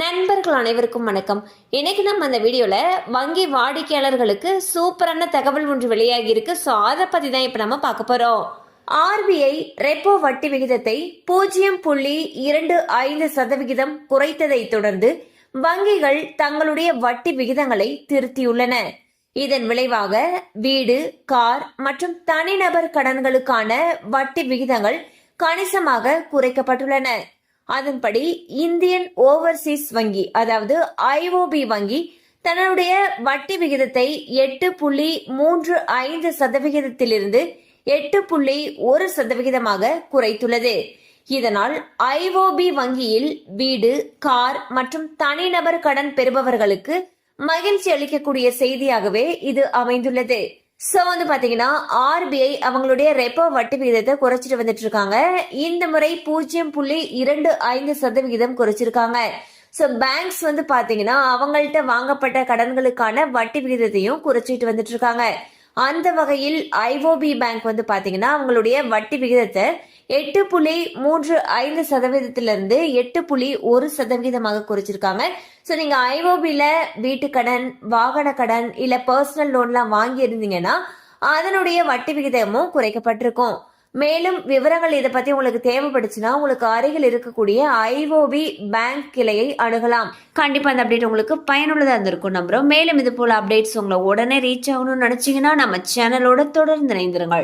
நண்பர்கள் அனைவருக்கும் வணக்கம். இன்னைக்கு நம்ம அந்த வீடியோவில் வங்கி வாடிக்கையாளர்களுக்கு சூப்பரான தகவல் ஒன்று வெளியாகி இருக்கு. ஸோ அதை பற்றி தான் இப்போ நம்ம பார்க்க போகிறோம் ஆர்பிஐ ரெப்போ வட்டி விகிதத்தை பூஜ்ஜியம் புள்ளி இரண்டு ஐந்து சதவிகிதம் குறைத்ததை தொடர்ந்து வங்கிகள் தங்களுடைய வட்டி விகிதங்களை திருத்தியுள்ளன. இதன் விளைவாக வீடு கார் மற்றும் தனிநபர் கடன்களுக்கான வட்டி விகிதங்கள் கணிசமாக குறைக்கப்பட்டுள்ளன. அதன்படி இந்தியன் ஓவர்சீஸ் வங்கி அதாவது ஐஓபி வங்கி தன்னுடைய வட்டி விகிதத்தை எட்டு புள்ளி மூன்று ஐந்து சதவிகிதத்திலிருந்து எட்டு புள்ளி ஒரு சதவிகிதமாக குறைத்துள்ளது. இதனால் ஐஓபி வங்கியில் வீடு கார் மற்றும் தனிநபர் கடன் பெறுபவர்களுக்கு மகிழ்ச்சி அளிக்கக்கூடிய செய்தியாகவே இது அமைந்துள்ளது. ஸோ வந்து பார்த்தீங்கன்னா ஆர்பிஐ அவங்களுடைய ரெப்போ வட்டி விகிதத்தை குறைச்சிட்டு வந்துட்டு இருக்காங்க. இந்த முறை பூஜ்ஜியம் புள்ளி இரண்டு ஐந்து சதவிகிதம் குறைச்சிருக்காங்க. ஸோ பேங்க்ஸ் வந்து பார்த்தீங்கன்னா அவங்கள்ட்ட வாங்கப்பட்ட கடன்களுக்கான வட்டி விகிதத்தையும் குறைச்சிட்டு வந்துட்டு இருக்காங்க. அந்த வகையில் ஐஓபி பேங்க் வந்து பார்த்தீங்கன்னா அவங்களுடைய வட்டி விகிதத்தை எட்டு புள்ளி மூன்று ஐந்து சதவீதத்திலிருந்து எட்டு புள்ளி ஒரு சதவீதமாக குறைச்சிருக்காங்க. ஸோ நீங்க ஐஓபியில் வீட்டு கடன் வாகன கடன் இல்ல பர்சனல் லோன்லாம் வாங்கி இருந்தீங்கன்னா அதனுடைய வட்டி விகிதமும் குறைக்கப்பட்டிருக்கும். மேலும் விவரங்கள் இதை பத்தி உங்களுக்கு தேவைப்படுச்சுன்னா உங்களுக்கு அருகில் இருக்கக்கூடிய ஐஓபி பேங்க் கிளையை அணுகலாம். கண்டிப்பா அந்த அப்டேட் உங்களுக்கு பயனுள்ளதா இருந்திருக்கும் நம்புறோம். மேலும் இது போல அப்டேட்ஸ் உங்களை உடனே ரீச் ஆகணும்னு நினைச்சீங்கன்னா நம்ம சேனலோட தொடர்ந்து இணைந்திருங்கள்.